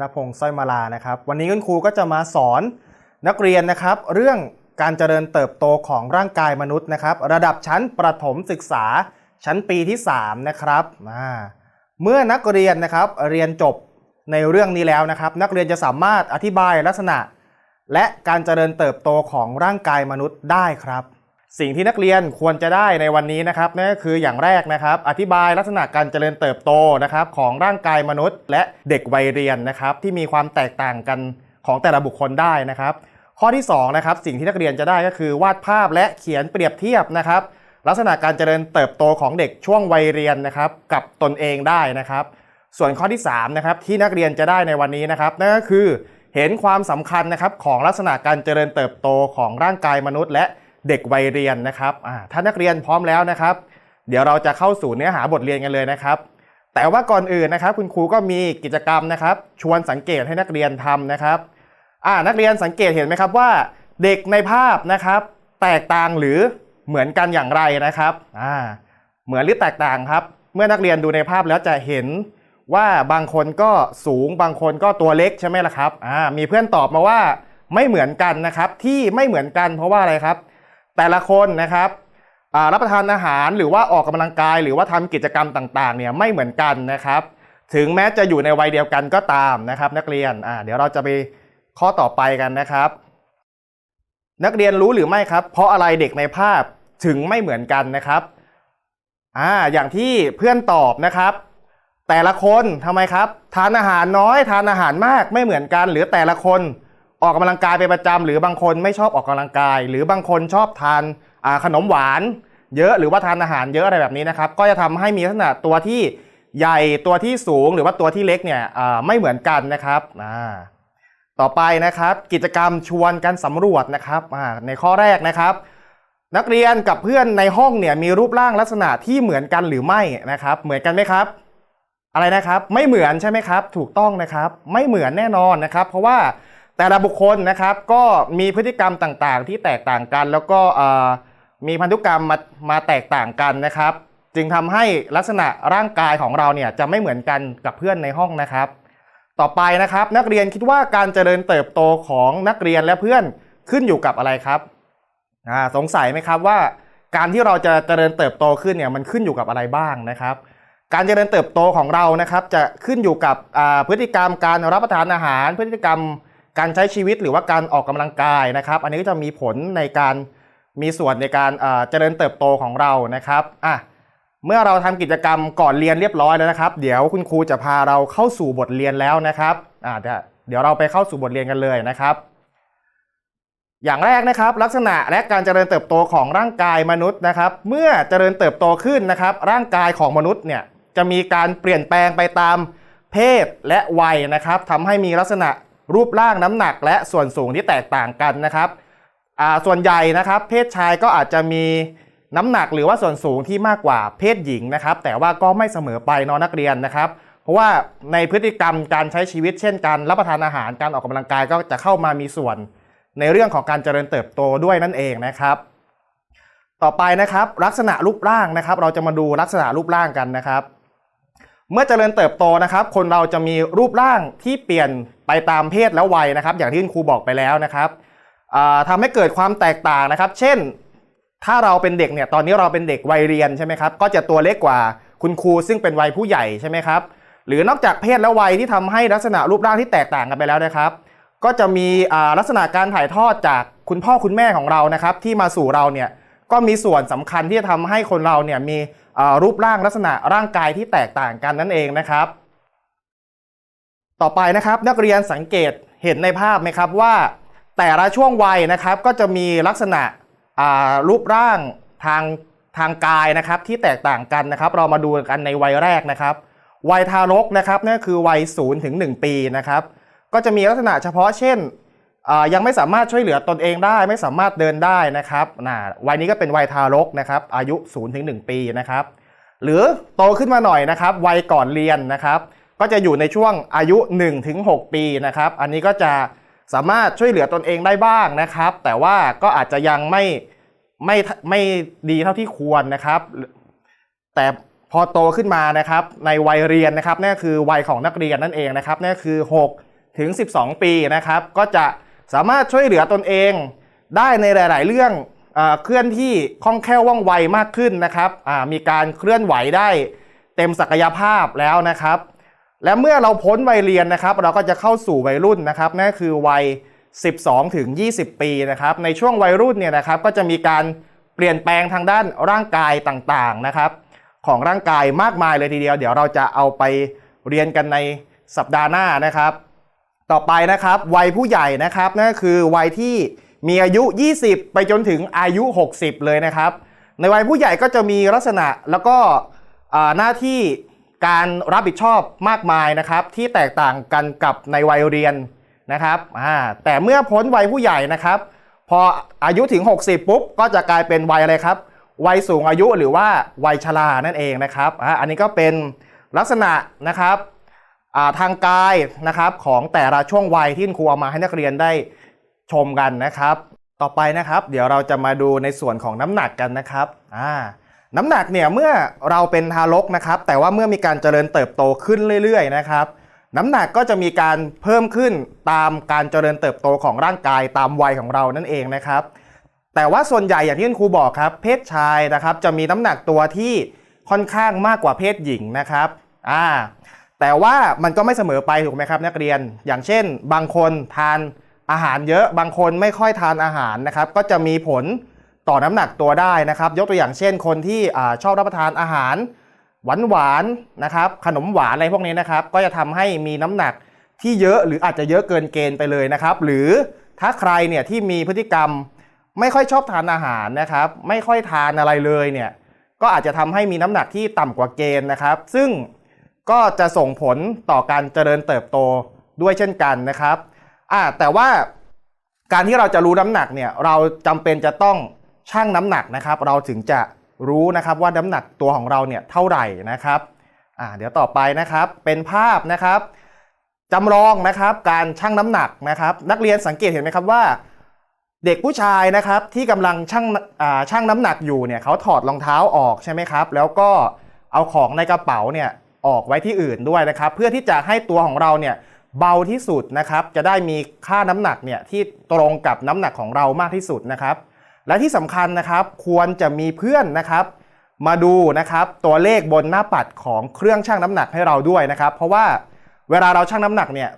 พัฒนพงศ์สร้อยมาลานะครับ วันนี้คุณครูก็จะมาสอนนักเรียนนะครับ เรื่องการเจริญเติบโตของร่างกายมนุษย์นะครับ ระดับชั้นประถมศึกษาชั้นปีที่ 3 นะครับเมื่อนักเรียนนะครับเรียนจบในเรื่องนี้แล้วนะครับ นักเรียนจะสามารถอธิบายลักษณะ และการเจริญเติบโตของร่างกายมนุษย์ได้ครับ สิ่งที่นักเรียนควรจะได้ในวันนี้นะครับนั่นก็คืออย่างแรกนะครับ อธิบายลักษณะการเจริญเติบโตนะครับของร่างกายมนุษย์ และเด็กวัยเรียนนะครับ ที่มีความแตกต่างกันของแต่ละบุคคลได้นะครับ ข้อที่2นะครับสิ่งที่นักเรียนจะได้ก็คือ วาดภาพและเขียนเปรียบเทียบนะครับ ลักษณะการเจริญเติบโตของเด็กช่วงวัยเรียนนะครับกับตนเองได้นะครับ ส่วนข้อที่3นะครับที่นักเรียนจะได้ในวันนี้นะครับนั่นก็คือเห็นความสำคัญนะครับของลักษณะการเจริญเติบโตของร่างกายมนุษย์ และ เด็กวัยเรียนนะครับถ้านักเรียนพร้อมแล้วนะครับ เดี๋ยวเราจะเข้าสู่เนื้อหาบทเรียนกันเลยนะครับ แต่ว่าก่อนอื่นนะครับ คุณครูก็มีกิจกรรมนะครับ ชวนสังเกตให้นักเรียนทำนะครับนักเรียนสังเกตเห็นไหมครับว่า เด็กในภาพนะครับ แตกต่างหรือเหมือนกันอย่างไรนะครับเหมือนหรือแตกต่างครับ เมื่อนักเรียนดูในภาพแล้วจะเห็นว่าบางคนก็สูงบางคนก็ตัวเล็กใช่ไหมล่ะครับ อ่า มีเพื่อนตอบมาว่าไม่เหมือนกันนะครับ ที่ไม่เหมือนกันเพราะว่าอะไรครับ แต่ละคนนะครับรับประทานอาหารหรือว่าออกกำลังกาย หรือว่าทำกิจกรรมต่างๆเนี่ยไม่เหมือนกันนะครับ ถึงแม้จะอยู่ในวัยเดียวกันก็ตามนะครับนักเรียนอ่าเดี๋ยวเราจะไปข้อต่อไปกันนะครับ นักเรียนรู้หรือไม่ครับ เพราะอะไรเด็กในภาพถึงไม่เหมือนกันนะครับอ่าอย่างที่เพื่อนตอบนะครับ แต่ละคนทำไมครับ ทานอาหารน้อยทานอาหารมากไม่เหมือนกัน หรือแต่ละคน ออกกำลังกายเป็นประจำหรือบางคนไม่ชอบออกกำลังกาย หรือบางคนชอบทานขนมหวาน เยอะหรือว่าทานอาหารเยอะอะไรแบบนี้นะครับก็จะทำให้มีลักษณะตัวที่ใหญ่ตัวที่สูงหรือว่าตัวที่เล็กเนี่ยไม่เหมือนกันนะครับต่อไปนะครับ กิจกรรมชวนกันสำรวจนะครับในข้อแรกนะครับ นักเรียนกับเพื่อนในห้องเนี่ยมีรูปร่างลักษณะที่เหมือนกันหรือไม่นะครับ เหมือนกันไหมครับ อะไรนะครับ ไม่เหมือนใช่ไหมครับ ถูกต้องนะครับ ไม่เหมือนแน่นอนนะครับ เพราะว่า แต่ละบุคคลนะครับก็มีพฤติกรรมต่างๆ ที่แตกต่างกัน แล้วก็มีพันธุกรรมมามาแตกต่างกันนะครับ จึงทำให้ลักษณะร่างกายของเราเนี่ยจะไม่เหมือนกันกับเพื่อนในห้องนะครับ ต่อไปนะครับ นักเรียนคิดว่าการเจริญเติบโตของนักเรียนและเพื่อนขึ้นอยู่กับอะไรครับสงสัยไหมครับว่าการที่เราจะเจริญเติบโตขึ้นเนี่ยมันขึ้นอยู่กับอะไรบ้างนะครับ การเจริญเติบโตของเรานะครับ จะขึ้นอยู่กับพฤติกรรมการรับประทานอาหาร พฤติกรรม การใช้ชีวิตหรือว่าการออกกำลังกายนะครับ อันนี้ก็จะมีผลในการมีส่วนในการเจริญเติบโตของเรานะครับอะเมื่อเราทำกิจกรรมก่อนเรียนเรียบร้อยแล้วนะครับ เดี๋ยวคุณครูจะพาเราเข้าสู่บทเรียนแล้วนะครับอ่าเดี๋ยวเราไปเข้าสู่บทเรียนกันเลยนะครับ อย่างแรกนะครับลักษณะและการเจริญเติบโตของร่างกายมนุษย์นะครับ เมื่อเจริญเติบโตขึ้นนะครับ ร่างกายของมนุษย์เนี่ยจะมีการเปลี่ยนแปลงไปตามเพศและวัยนะครับทำให้มีลักษณะ รูปร่างน้ำหนักและส่วนสูงที่แตกต่างกันนะครับส่วนใหญ่นะครับเพศชายก็อาจจะมีน้ำหนักหรือว่าส่วนสูงที่มากกว่าเพศหญิงนะครับ แต่ว่าก็ไม่เสมอไปนอนนักเรียนนะครับ เพราะว่าในพฤติกรรมการใช้ชีวิตเช่นการรับประทานอาหารการออกกำลังกายก็จะเข้ามามีส่วน ในเรื่องของการเจริญเติบโตด้วยนั่นเองนะครับ ต่อไปนะครับลักษณะรูปร่างนะครับ เราจะมาดูลักษณะรูปร่างกันนะครับ เมื่อเจริญเติบโตนะครับ คนเราจะมีรูปร่างที่เปลี่ยนไปตามเพศและวัยนะครับ อย่างที่คุณครูบอกไปแล้วนะครับอ่าทำให้เกิดความแตกต่างนะครับ เช่น ถ้าเราเป็นเด็กเนี่ยตอนนี้เราเป็นเด็กวัยเรียนใช่ไหมครับก็จะตัวเล็กกว่าคุณครูซึ่งเป็นวัยผู้ใหญ่ใช่ไหมครับหรือนอกจากเพศและวัยที่ทำให้ลักษณะรูปร่างที่แตกต่างกันไปแล้วนะครับ ก็จะมีลักษณะการถ่ายทอดจากคุณพ่อคุณแม่ของเรานะครับ ที่มาสู่เราเนี่ยก็มีส่วนสำคัญที่จะทำให้คนเราเนี่ยมี รูปร่างลักษณะร่างกายที่แตกต่างกันนั่นเองนะครับ ต่อไปนะครับนักเรียนสังเกตเห็นในภาพไหมครับว่า แต่ละช่วงวัยนะครับก็จะมีลักษณะรูปร่างทางทางกายนะครับที่แตกต่างกันนะครับ เรามาดูกันในวัยแรกนะครับ วัยทารกนะครับนั่นคือวัย0ถึง1ปีนะครับ ก็จะมีลักษณะเฉพาะเช่น ยังไม่สามารถช่วยเหลือตนเองได้ ไม่สามารถเดินได้นะครับนะวัยนี้ก็เป็นวัยทารกนะครับอายุ0ถึง1ปีนะครับหรือโตขึ้นมาหน่อยนะครับวัยก่อนเรียนนะครับก็จะอยู่ในช่วงอายุ1ถึง6ปีนะครับอันนี้ก็จะสามารถช่วยเหลือตนเองได้บ้างนะครับ แต่ว่าก็อาจจะยังไม่ไม่ไม่ดีเท่าที่ควรนะครับ แต่พอโตขึ้นมานะครับในวัยเรียนนะครับนั่นคือวัยของนักเรียนนั่นเองนะครับนั่นคือ 6 ถึง 12 ปีนะครับ ก็จะ สามารถช่วยเหลือตนเองได้ในหลาย ๆ เรื่องเอเคลื่อนที่คล่องแคล่วว่องไวมากขึ้นนะครับมีการเคลื่อนไหวได้เต็มศักยภาพแล้วนะครับ และเมื่อเราพ้นวัยเรียนนะครับ เราก็จะเข้าสู่วัยรุ่นนะครับนั่นคือวัย 12 ถึง 20 ปีนะครับ ในช่วงวัยรุ่นเนี่ยนะครับก็จะมีการเปลี่ยนแปลงทางด้านร่างกายต่างๆนะครับ ของร่างกายมากมายเลยทีเดียว เดี๋ยวเราจะเอาไปเรียนกันในสัปดาห์หน้านะครับ ต่อไปนะครับ วัยผู้ใหญ่นะครับนั่นก็คือวัยที่มีอายุ 20 ไปจนถึงอายุ 60 เลยนะครับ ในวัยผู้ใหญ่ก็จะมีลักษณะแล้วก็หน้าที่การรับผิดชอบมากมายนะครับ ที่แตกต่างกันกับในวัยเรียนนะครับแต่เมื่อพ้นวัยผู้ใหญ่นะครับ พออายุถึง 60 ปุ๊บ ก็จะกลายเป็นวัยอะไรครับ วัยสูงอายุหรือว่าวัยชรานั่นเองนะครับออันนี้ก็เป็นลักษณะนะครับ ทางกายนะครับของแต่ละช่วงวัยที่คุณครูเอามาให้นักเรียนได้ชมกันนะครับ ต่อไปนะครับเดี๋ยวเราจะมาดูในส่วนของน้ำหนักกันนะครับน้ำหนักเนี่ยเมื่อเราเป็นทารกนะครับ แต่ว่าเมื่อมีการเจริญเติบโตขึ้นเรื่อยๆนะครับ น้ำหนักก็จะมีการเพิ่มขึ้นตามการเจริญเติบโตของร่างกายตามวัยของเรานั่นเองนะครับ แต่ว่าส่วนใหญ่อย่างที่คุณครูบอกครับ เพศชายนะครับจะมีน้ำหนักตัวที่ค่อนข้างมากกว่าเพศหญิงนะครับอ่า แต่ว่ามันก็ไม่เสมอไปถูกไหมครับนักเรียน อย่างเช่น บางคนทานอาหารเยอะ บางคนไม่ค่อยทานอาหารนะครับ ก็จะมีผลต่อน้ำหนักตัวได้นะครับ ยกตัวอย่างเช่น คนที่อชอบรับประทานอาหาร หวานหวานนะครับ ขนมหวานอะไรพวกนี้นะครับ ก็จะทำให้มีน้ำหนักที่เยอะหรืออาจจะเยอะเกินเกณฑ์ไปเลยนะครับ หรือถ้าใครเนี่ยที่มีพฤติกรรมไม่ค่อยชอบทานอาหารนะครับ ไม่ค่อยทานอะไรเลยเนี่ยก็อาจจะทำให้มีน้ำหนักที่ต่ำกว่าเกณฑ์นะครับ ซึ่ง ก็จะส่งผลต่อการเจริญเติบโตด้วยเช่นกันนะครับอ่าแต่ว่าการที่เราจะรู้น้ำหนักเนี่ยเราจำเป็นจะต้องชั่งน้ำหนักนะครับ เราถึงจะรู้นะครับว่าน้ำหนักตัวของเราเนี่ยเท่าไหร่นะครับอ่าเดี๋ยวต่อไปนะครับเป็นภาพนะครับจำลองนะครับการชั่งน้ำหนักนะครับ นักเรียนสังเกตเห็นไหมครับว่า เด็กผู้ชายนะครับที่กำลังชั่งอ่าชั่งน้ำหนักอยู่เนี่ยเขาถอดรองเท้าออกใช่ไหมครับ แล้วก็เอาของในกระเป๋าเนี่ย ออกไว้ที่อื่นด้วยนะครับ เพื่อที่จะให้ตัวของเราเนี่ยเบาที่สุดนะครับ จะได้มีค่าน้ำหนักเนี่ยที่ตรงกับน้ำหนักของเรามากที่สุดนะครับ และที่สำคัญนะครับควรจะมีเพื่อนนะครับ มาดูนะครับตัวเลขบนหน้าปัดของเครื่องชั่งน้ำหนักให้เราด้วยนะครับ เพราะว่าเวลาเราชั่งน้ำหนักเนี่ย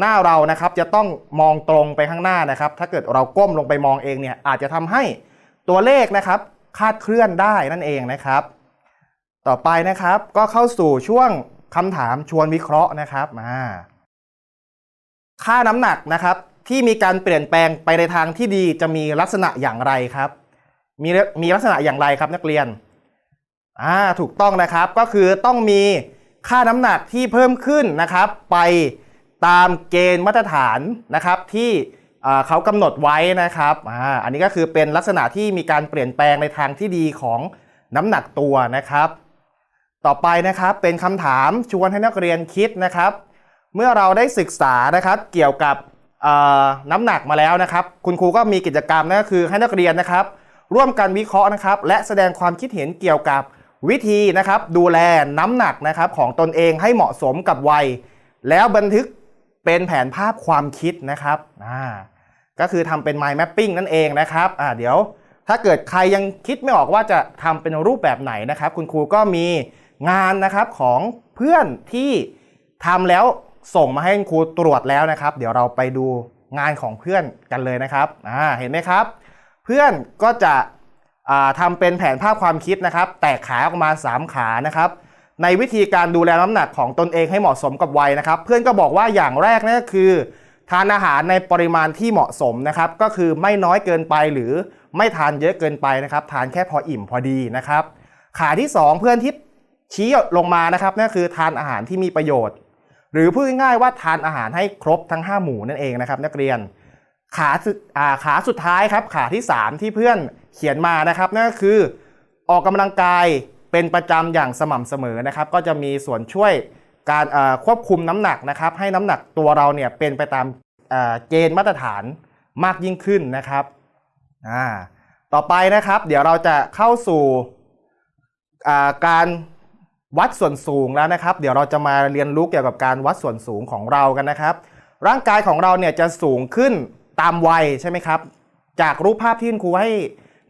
หน้าเรานะครับจะต้องมองตรงไปข้างหน้านะครับ ถ้าเกิดเราก้มลงไปมองเองเนี่ยอาจจะทำให้ตัวเลขนะครับคาดเคลื่อนได้นั่นเองนะครับ ต่อไปนะครับ ก็เข้าสู่ช่วงคำถามชวนวิเคราะห์นะครับมาค่าน้ำหนักนะครับที่มีการเปลี่ยนแปลงไปในทางที่ดีจะมีลักษณะอย่างไรครับ มีมีลักษณะอย่างไรครับนักเรียนอ่าถูกต้องนะครับก็คือต้องมีค่าน้ำหนักที่เพิ่มขึ้นนะครับ ไปตามเกณฑ์มาตรฐานนะครับที่เขากำหนดไว้นะครับอ่าอันนี้ก็คือเป็นลักษณะที่มีการเปลี่ยนแปลงในทางที่ดีของน้ำหนักตัวนะครับ ต่อไปนะครับเป็นคำถามชวนให้นักเรียนคิดนะครับ เมื่อเราได้ศึกษานะครับเกี่ยวกับน้ำหนักมาแล้วนะครับ คุณครูก็มีกิจกรรมนั่นก็คือให้นักเรียนนะครับ ร่วมกันวิเคราะห์นะครับ และแสดงความคิดเห็นเกี่ยวกับวิธีนะครับ ดูแลน้ำหนักนะครับของตนเองให้เหมาะสมกับวัย แล้วบันทึกเป็นแผนภาพความคิดนะครับอ่าก็คือทำเป็น mind mapping นั่นเองนะครับอ่าเดี๋ยวถ้าเกิดใครยังคิดไม่ออกว่าจะทำเป็นรูปแบบไหนนะครับ คุณครูก็มี งานนะครับของเพื่อนที่ทำแล้วส่งมาให้คุณครูตรวจแล้วนะครับ เดี๋ยวเราไปดูงานของเพื่อนกันเลยนะครับอ่าเห็นไหมครับ เพื่อนก็จะทำเป็นแผนภาพความคิดนะครับ แตกขาออกมา 3 ขานะครับ ในวิธีการดูแลน้ำหนักของตนเองให้เหมาะสมกับวัยนะครับ เพื่อนก็บอกว่าอย่างแรกนั่นก็คือ ทานอาหารในปริมาณที่เหมาะสมนะครับ ก็คือไม่น้อยเกินไปหรือไม่ทานเยอะเกินไปนะครับ ทานแค่พออิ่มพอดีนะครับ ขาที่ 2 เพื่อนที่ ชี้ลงมานะครับนั่นคือทานอาหารที่มีประโยชน์ หรือพูดง่ายๆว่าทานอาหารให้ครบทั้ง 5 หมู่นั่นเองนะครับ นักเรียน ขาสุดอ่าขาสุดท้ายครับขาที่ 3 ที่เพื่อนเขียนมานะครับนั่นก็คือออกกำลังกายเป็นประจำอย่างสม่ำเสมอนะครับ ก็จะมีส่วนช่วยการควบคุมน้ำหนักนะครับ ให้น้ำหนักตัวเราเนี่ยเป็นไปตามเกณฑ์มาตรฐานมากยิ่งขึ้นนะครับต่อไปนะครับ เดี๋ยวเราจะเข้าสู่การ วัดส่วนสูงแล้วนะครับ เดี๋ยวเราจะมาเรียนรู้เกี่ยวกับการวัดส่วนสูงของเรากันนะครับ ร่างกายของเราเนี่ยจะสูงขึ้นตามวัยใช่ไหมครับ จากรูปภาพที่คุณครูให้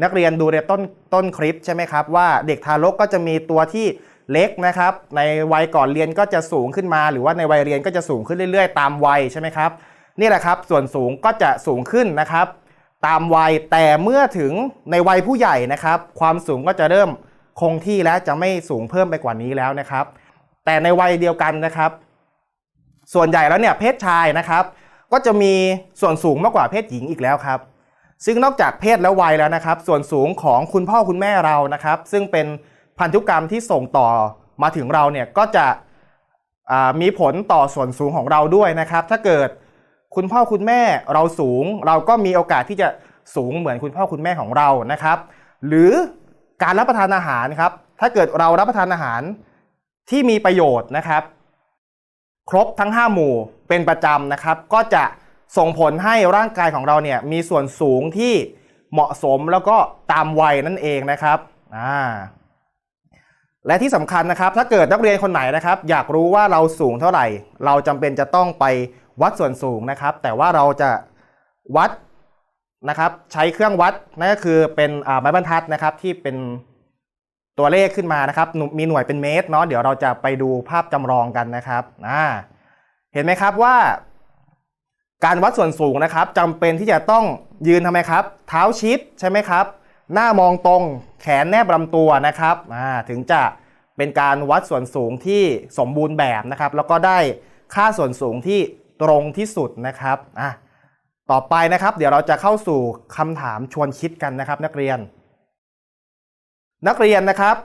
นักเรียนดูในต้นต้นคลิปใช่ไหมครับ ว่าเด็กทารกก็จะมีตัวที่เล็กนะครับ ในวัยก่อนเรียนก็จะสูงขึ้นมา หรือว่าในวัยเรียนก็จะสูงขึ้นเรื่อย ๆ ตามวัยใช่ไหมครับนี่แหละครับ ส่วนสูงก็จะสูงขึ้นนะครับ ตามวัยแต่เมื่อถึงในวัยผู้ใหญ่นะครับ ความสูงก็จะเริ่ม คงที่แล้วจะไม่สูงเพิ่มไปกว่านี้แล้วนะครับ แต่ในวัยเดียวกันนะครับ ส่วนใหญ่แล้วเนี่ยเพศชายนะครับ ก็จะมีส่วนสูงมากกว่าเพศหญิงอีกแล้วครับ ซึ่งนอกจากเพศและวัยแล้วนะครับ ส่วนสูงของคุณพ่อคุณแม่เรานะครับ ซึ่งเป็นพันธุกรรมที่ส่งต่อมาถึงเราเนี่ยก็จะมีผลต่อส่วนสูงของเราด้วยนะครับ ถ้าเกิดคุณพ่อคุณแม่เราสูง เราก็มีโอกาสที่จะสูงเหมือนคุณพ่อคุณแม่ของเรานะครับ หรือ การรับประทานอาหารครับ ถ้าเกิดเรารับประทานอาหารที่มีประโยชน์นะครับ ครบทั้ง 5 หมู่เป็นประจำนะครับ ก็จะส่งผลให้ร่างกายของเราเนี่ยมีส่วนสูงที่เหมาะสมแล้วก็ตามวัยนั่นเองนะครับอ่าและที่สำคัญนะครับ ถ้าเกิดนักเรียนคนไหนนะครับ อยากรู้ว่าเราสูงเท่าไหร่ เราจำเป็นจะต้องไปวัดส่วนสูงนะครับ แต่ว่าเราจะวัด นะครับใช้เครื่องวัดนั่นก็คือเป็นไม้บรรทัดนะครับที่เป็นตัวเลขขึ้นมานะครับ มีหน่วยเป็นเมตรเนาะเดี๋ยวเราจะไปดูภาพจำลองกันนะครับอ่าเห็นไหมครับว่า การวัดส่วนสูงนะครับจำเป็นที่จะต้องยืนทำไมครับ เท้าชิดใช่ไหมครับ หน้ามองตรงแขนแนบลำตัวนะครับอ่าถึงจะเป็นการวัดส่วนสูงที่สมบูรณ์แบบนะครับ แล้วก็ได้ค่าส่วนสูงที่ตรงที่สุดนะครับอะ ต่อไปนะครับ เดี๋ยวเราจะเข้าสู่คำถามชวนคิดกันนะครับ นักเรียน นักเรียนนะครับ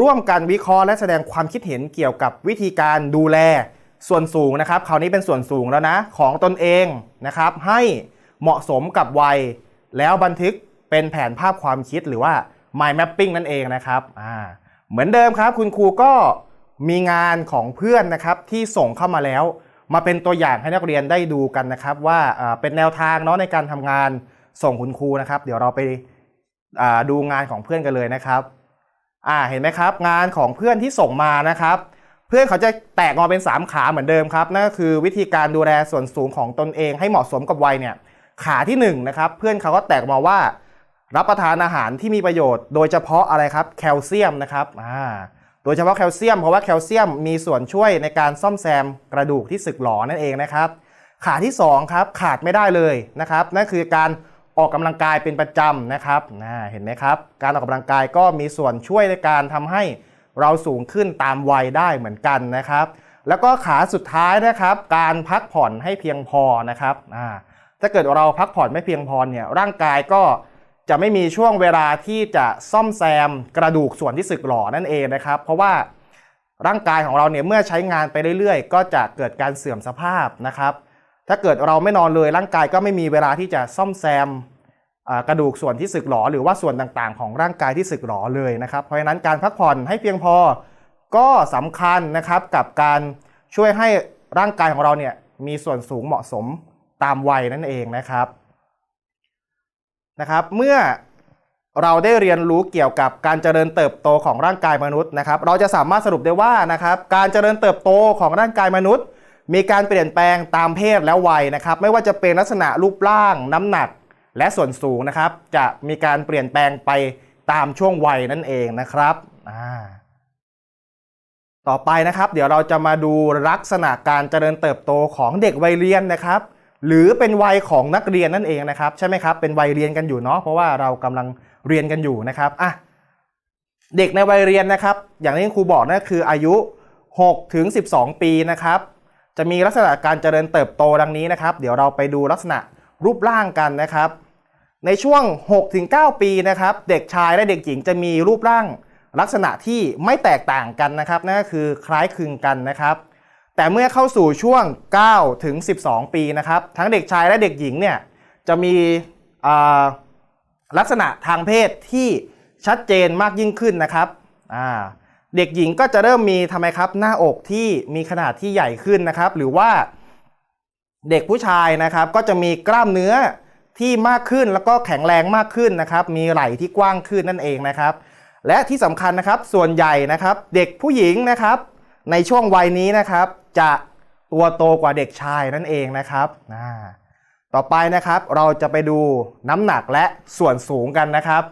ร่วมกันวิเคราะห์และแสดงความคิดเห็นเกี่ยวกับวิธีการดูแลส่วนสูงนะครับคราวนี้เป็นส่วนสูงแล้วนะ ของตนเองนะครับ ให้เหมาะสมกับวัย แล้วบันทึกเป็นแผนภาพความคิดหรือว่า mind mapping นั่นเองนะครับอ่าเหมือนเดิมครับ คุณครูก็มีงานของเพื่อนนะครับที่ส่งเข้ามาแล้ว มาเป็นตัวอย่างให้นักเรียนได้ดูกันนะครับว่าเป็นแนวทางเนาะในการทำงานส่งคุณครูนะครับ เดี๋ยวเราไปดูงานของเพื่อนกันเลยนะครับอ่าเห็นไหมครับ งานของเพื่อนที่ส่งมานะครับ เพื่อนเขาจะแตกออกเป็น 3 ขาเหมือนเดิมครับนั่นก็คือวิธีการดูแลส่วนสูงของตนเองให้เหมาะสมกับวัยเนี่ยขาที่1นะครับเพื่อนเขาก็แตกมาว่า รับประทานอาหารที่มีประโยชน์ โดยเฉพาะอะไรครับแคลเซียมนะครับอ่า โดยเฉพาะแคลเซียมเพราะว่าแคลเซียมมีส่วนช่วยในการซ่อมแซมกระดูกที่สึกหรอนั่นเองนะครับ ขาที่2ครับขาดไม่ได้เลยนะครับนั่นคือการออกกำลังกายเป็นประจำนะครับนะเห็นไหมครับ การออกกำลังกายก็มีส่วนช่วยในการทำให้เราสูงขึ้นตามวัยได้เหมือนกันนะครับ แล้วก็ขาสุดท้ายนะครับ การพักผ่อนให้เพียงพอนะครับถ้าเกิดเราพักผ่อนไม่เพียงพอเนี่ยร่างกายก็ จะไม่มีช่วงเวลาที่จะซ่อมแซมกระดูกส่วนที่สึกหรอนั่นเองนะครับ เพราะว่าร่างกายของเราเนี่ยเมื่อใช้งานไปเรื่อย ๆ ก็จะเกิดการเสื่อมสภาพนะครับ ถ้าเกิดเราไม่นอนเลยร่างกายก็ไม่มีเวลาที่จะซ่อมแซมกระดูกส่วนที่สึกหรอหรือว่าส่วนต่างๆ ของร่างกายที่สึกหรอเลยนะครับ เพราะฉะนั้นการพักผ่อนให้เพียงพอก็สำคัญนะครับกับการช่วยให้ร่างกายของเราเนี่ยมีส่วนสูงเหมาะสมตามวัยนั่นเองนะครับ นะครับ เมื่อเราได้เรียนรู้เกี่ยวกับการเจริญเติบโตของร่างกายมนุษย์นะครับ เราจะสามารถสรุปได้ว่านะครับการเจริญเติบโตของร่างกายมนุษย์ มีการเปลี่ยนแปลงตามเพศและวัยนะครับ ไม่ว่าจะเป็นลักษณะรูปร่าง น้ำหนัก และส่วนสูงนะครับ จะมีการเปลี่ยนแปลงไปตามช่วงวัยนั่นเองนะครับต่อไปนะครับ เดี๋ยวเราจะมาดูลักษณะการเจริญเติบโตของเด็กวัยเรียนนะครับ หรือเป็นวัยของนักเรียนนั่นเองนะครับใช่ไหมครับเป็นวัยเรียนกันอยู่เนาะเพราะว่าเรากำลังเรียนกันอยู่นะครับอะเด็กในวัยเรียนนะครับ อย่างที่ครูบอกนั่นคืออายุ6ถึง12 ปีนะครับ จะมีลักษณะการเจริญเติบโตดังนี้นะครับ เดี๋ยวเราไปดูลักษณะรูปร่างกันนะครับ ในช่วง6ถึง9ปีนะครับ เด็กชายและเด็กหญิงจะมีรูปร่างลักษณะที่ไม่แตกต่างกันนะครับนั่นก็คือคล้ายคลึงกันนะครับ แต่เมื่อเข้าสู่ช่วง 9 ถึง 12 ปีนะครับ ทั้งเด็กชายและเด็กหญิงเนี่ยจะมีลักษณะทางเพศที่ชัดเจนมากยิ่งขึ้นนะครับ เด็กหญิงก็จะเริ่มมีทำไมครับ หน้าอกที่มีขนาดที่ใหญ่ขึ้นนะครับ หรือว่าเด็กผู้ชายนะครับก็จะมีกล้ามเนื้อที่มากขึ้นแล้วก็แข็งแรงมากขึ้นนะครับ มีไหล่ที่กว้างขึ้นนั่นเองนะครับ และที่สำคัญนะครับส่วนใหญ่นะครับ เด็กผู้หญิงนะครับ ในช่วงวัยนี้นะครับ จะตัวโตกว่าเด็กชายนั่นเองนะครับต่อไปนะครับเราจะไปดูน้ำหนักและส่วนสูงกันนะครับ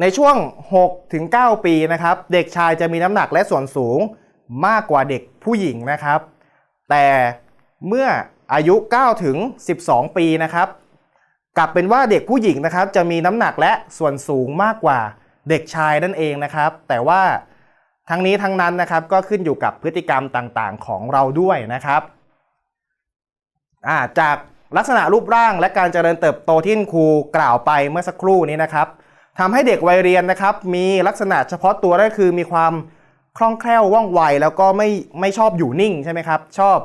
ในช่วง6ถึง9ปีนะครับ เด็กชายจะมีน้ำหนักและส่วนสูงมากกว่าเด็กผู้หญิงนะครับ แต่เมื่ออายุ 9 ถึง 12 ปีนะครับ กลับเป็นว่าเด็กผู้หญิงนะครับ จะมีน้ำหนักและส่วนสูงมากกว่าเด็กชายนั่นเองนะครับ แต่ว่า ทั้งนี้ทั้งนั้นนะครับก็ขึ้นอยู่กับพฤติกรรมต่างๆ ของเราด้วยนะครับาจากลักษณะรูปร่างและการเจริญเติบโตที่ครูกล่าวไปเมื่อสักครู่นี้นะครับทำให้เด็กวัยเรียนนะครับ มีลักษณะเฉพาะตัวก็คือมีความคล่องแคล่วว่องไวแล้วก็ไม่ไม่ชอบอยู่นิ่งใช่ไหมครับ ชอบ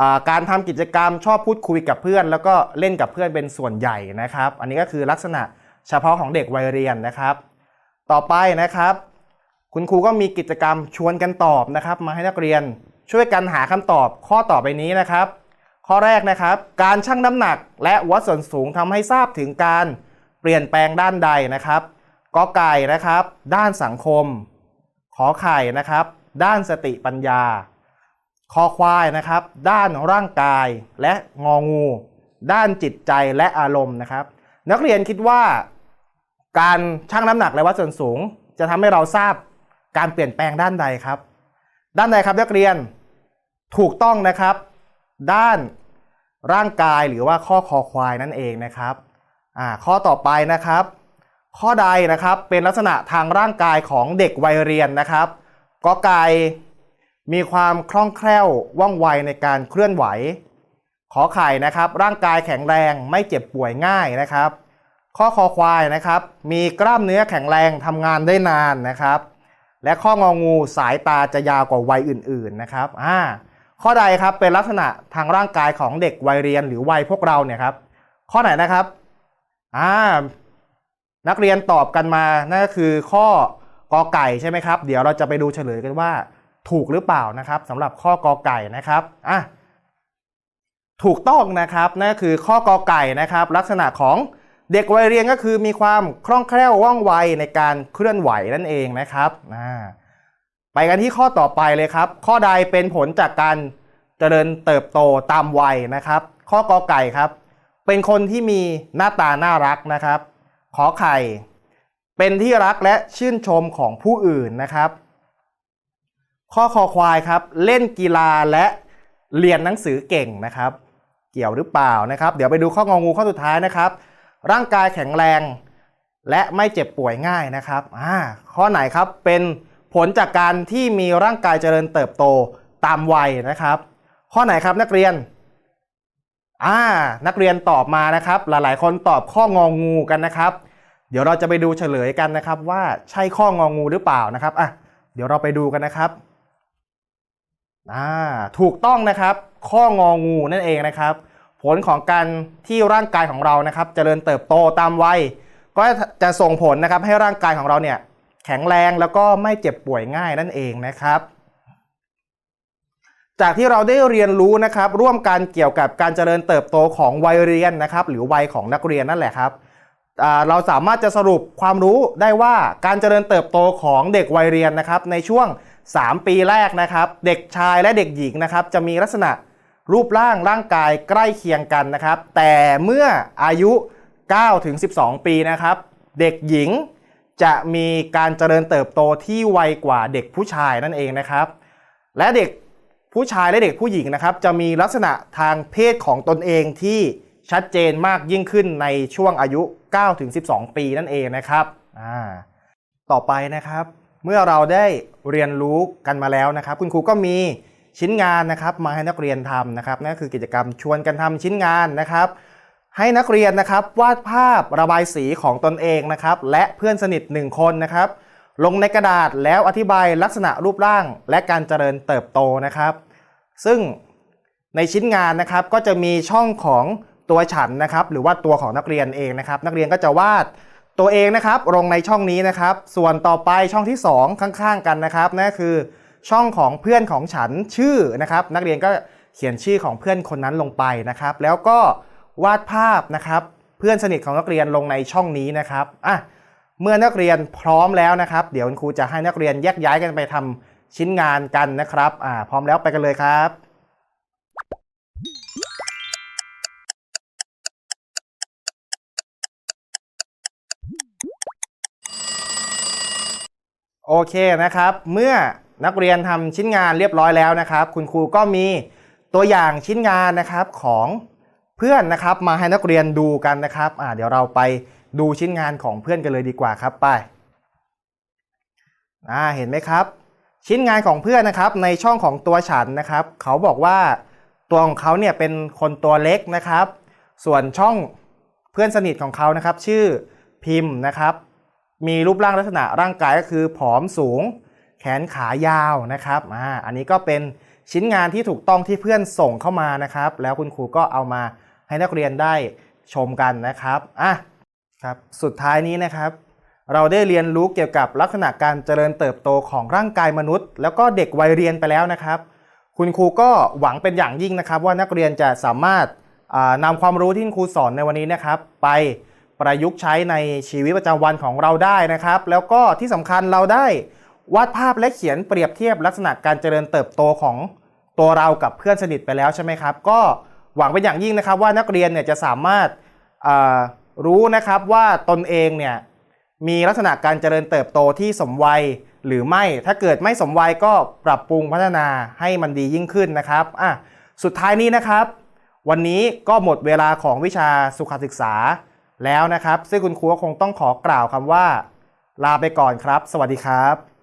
อการทำกิจกรรมชอบพูดคุยกับเพื่อน แล้วก็เล่นกับเพื่อนเป็นส่วนใหญ่นะครับ อันนี้ก็คือลักษณะเฉพาะของเด็กวัยเรียนนะครับ ต่อไปนะครับ คุณครูก็มีกิจกรรมชวนกันตอบนะครับ มาให้นักเรียนช่วยกันหาคำตอบข้อต่อไปนี้นะครับ ข้อแรกนะครับ การชั่งน้ำหนัก และวัดส่วนสูงทำให้ทราบถึงการเปลี่ยนแปลงด้านใดนะครับกอไก่นะครับ ด้านสังคม ขอไข่นะครับ ด้านสติปัญญา คอควายนะครับ ด้านร่างกายและงองู ด้านจิตใจและอารมณ์นะครับ นักเรียนคิดว่า การชั่งน้ำหนักและวัดส่วนสูง จะทำให้เราทราบ การเปลี่ยนแปลงด้านใดครับ ด้านใดครับนักเรียนถูกต้องนะครับ ด้านร่างกายหรือว่าข้อคอควายนั่นเองนะครับข้อต่อไปนะครับ ข้อใดนะครับเป็นลักษณะทางร่างกายของเด็กวัยเรียนนะครับกอไก่มีความคล่องแคล่วว่องไวในการเคลื่อนไหว ขอไข่นะครับ ร่างกายแข็งแรงไม่เจ็บป่วยง่ายนะครับ ข้อคอควายนะครับ มีกล้ามเนื้อแข็งแรงทำงานได้นานนะครับ และข้ององูสายตาจะยาวกว่าวัยอื่นๆนะครับอ่าข้อใดครับเป็นลักษณะทางร่างกายของเด็กวัยเรียนหรือวัยพวกเราเนี่ยครับ ข้อไหนนะครับอ่านักเรียนตอบกันมานั่นก็คือข้อกอไก่ใช่ไหมครับ เดี๋ยวเราจะไปดูเฉลยกันว่า ถูกหรือเปล่านะครับสำหรับข้อกอไก่นะครับอะถูกต้องนะครับนั่นคือข้อกอไก่นะครับ ลักษณะของ เด็กวัยเรียนก็คือมีความคล่องแคล่วว่องไวในการเคลื่อนไหวนั่นเองนะครับไปกันที่ข้อต่อไปเลยครับ ข้อใดเป็นผลจากการเจริญเติบโตตามวัยนะครับ ข้อกอไก่ครับ เป็นคนที่มีหน้าตาน่ารักนะครับ ขอไข่ เป็นที่รักและชื่นชมของผู้อื่นนะครับ ข้อคอควายครับ เล่นกีฬาและเรียนหนังสือเก่งนะครับ เกี่ยวหรือเปล่านะครับ เดี๋ยวไปดูข้ององูข้อสุดท้ายนะครับ ร่างกายแข็งแรง และไม่เจ็บป่วยง่ายนะครับอ่าข้อไหนครับเป็นผลจากการที่มีร่างกายเจริญเติบโตตามวัยนะครับ ข้อไหนครับนักเรียนอ่านักเรียนตอบมานะครับ หลายๆ คนตอบข้ององูกันนะครับ เดี๋ยวเราจะไปดูเฉลยกันนะครับ ว่าใช่ข้ององูหรือเปล่านะครับอะเดี๋ยวเราไปดูกันนะครับอ่าถูกต้องนะครับ ข้ององูนั่นเองนะครับ ลของการที่ร่างกายของเรานะครับจเจริญเติบโตตามวัยก็จะส่งผลนะครับให้ร่างกายของเราเนี่ยแข็งแรงแล้วก็ไม่เจ็บป่วยง่ายนั่นเองนะครับ จากที่เราได้เรียนรู้นะครับ ร่วมกันเกี่ยวกับการเจริญเติบโตของวัยเรียนนะครับ หรือวัยของนักเรียนนั่นแหละครับเราสามารถจะสรุปความรู้ได้ว่าการเจริญเติบโตของเด็กวัยเรียนนะครับ ในช่วง 3 ปีแรกนะครับ เด็กชายและเด็กหญิงนะครับ จะมีลักษณะ รูปร่างร่างกายใกล้เคียงกันนะครับ แต่เมื่ออายุ 9 ถึง 12 ปีนะครับ เด็กหญิงจะมีการเจริญเติบโตที่ไวกว่าเด็กผู้ชายนั่นเองนะครับ และเด็กผู้ชายและเด็กผู้หญิงนะครับ จะมีลักษณะทางเพศของตนเองที่ชัดเจนมากยิ่งขึ้นในช่วงอายุ9ถึง12 ปีนั่นเองนะครับต่อไปนะครับ เมื่อเราได้เรียนรู้กันมาแล้วนะครับ คุณครูก็มี ชิ้นงานนะครับมาให้นักเรียนทำนะครับนั่นคือกิจกรรมชวนกันทำชิ้นงานนะครับ ให้นักเรียนนะครับวาดภาพระบายสีของตนเองนะครับและเพื่อนสนิท 1 คนนะครับ ลงในกระดาษแล้วอธิบายลักษณะรูปร่าง และการเจริญเติบโตนะครับ ซึ่งในชิ้นงานนะครับก็จะมีช่องของตัวฉันนะครับ หรือว่าตัวของนักเรียนเองนะครับ นักเรียนก็จะวาดตัวเองนะครับลงในช่องนี้นะครับ ส่วนต่อไปช่องที่ 2 ข้างๆกันนะครับนั่นคือ ช่องของเพื่อนของฉันชื่อนะครับ นักเรียนก็เขียนชื่อของเพื่อนคนนั้นลงไปนะครับ แล้วก็วาดภาพนะครับ เพื่อนสนิทของนักเรียนลงในช่องนี้นะครับอะเมื่อนักเรียนพร้อมแล้วนะครับ เดี๋ยวคุณครูจะให้นักเรียนแยกย้ายกันไปทำชิ้นงานกันนะครับอ่าพร้อมแล้วไปกันเลยครับโอเคนะครับ เมื่อ นักเรียนทำชิ้นงานเรียบร้อยแล้วนะครับ คุณครูก็มีตัวอย่างชิ้นงานนะครับของเพื่อนนะครับมาให้นักเรียนดูกันนะครับอ่าเดี๋ยวเราไปดูชิ้นงานของเพื่อนกันเลยดีกว่าครับไปอ่าเห็นไหมครับ ชิ้นงานของเพื่อนนะครับในช่องของตัวฉันนะครับ เขาบอกว่าตัวของเขาเนี่ยเป็นคนตัวเล็กนะครับ ส่วนช่องเพื่อนสนิทของเขานะครับ ชื่อพิมพ์นะครับ มีรูปร่างลักษณะร่างกายก็คือผอมสูง นขายาวนะครับอ่าอันนี้ก็เป็นชิ้นงานที่ถูกต้องที่เพื่อนส่งเข้ามานะครับ แล้วคุณครูก็เอามาให้นักเรียนได้ชมกันนะครับอะครับสุดท้ายนี้นะครับ เราได้เรียนรู้เกี่ยวกับลักษณะการเจริญเติบโตของร่างกายมนุษย์ แล้วก็เด็กวัยเรียนไปแล้วนะครับ คุณครูก็หวังเป็นอย่างยิ่งนะครับ ว่านักเรียนจะสามารถอ่านำความรู้ที่คุณครูสอนในวันนี้นะครับ ไปประยุกต์ใช้ในชีวิตประจำวันของเราได้นะครับ แล้วก็ที่สำคัญเราได้ วาดภาพและเขียนเปรียบเทียบลักษณะการเจริญเติบโตของตัวเรากับเพื่อนสนิทไปแล้วใช่ไหมครับ ก็หวังเป็นอย่างยิ่งนะครับว่านักเรียนเนี่ยจะสามารถรู้นะครับว่าตนเองเนี่ยมีลักษณะการเจริญเติบโตที่สมวัยหรือไม่ ถ้าเกิดไม่สมวัยก็ปรับปรุงพัฒนาให้มันดียิ่งขึ้นนะครับอะสุดท้ายนี้นะครับ วันนี้ก็หมดเวลาของวิชาสุขศึกษาแล้วนะครับ ซึ่งคุณครูคงต้องขอกล่าวคำว่า ลาไปก่อนครับ สวัสดีครับ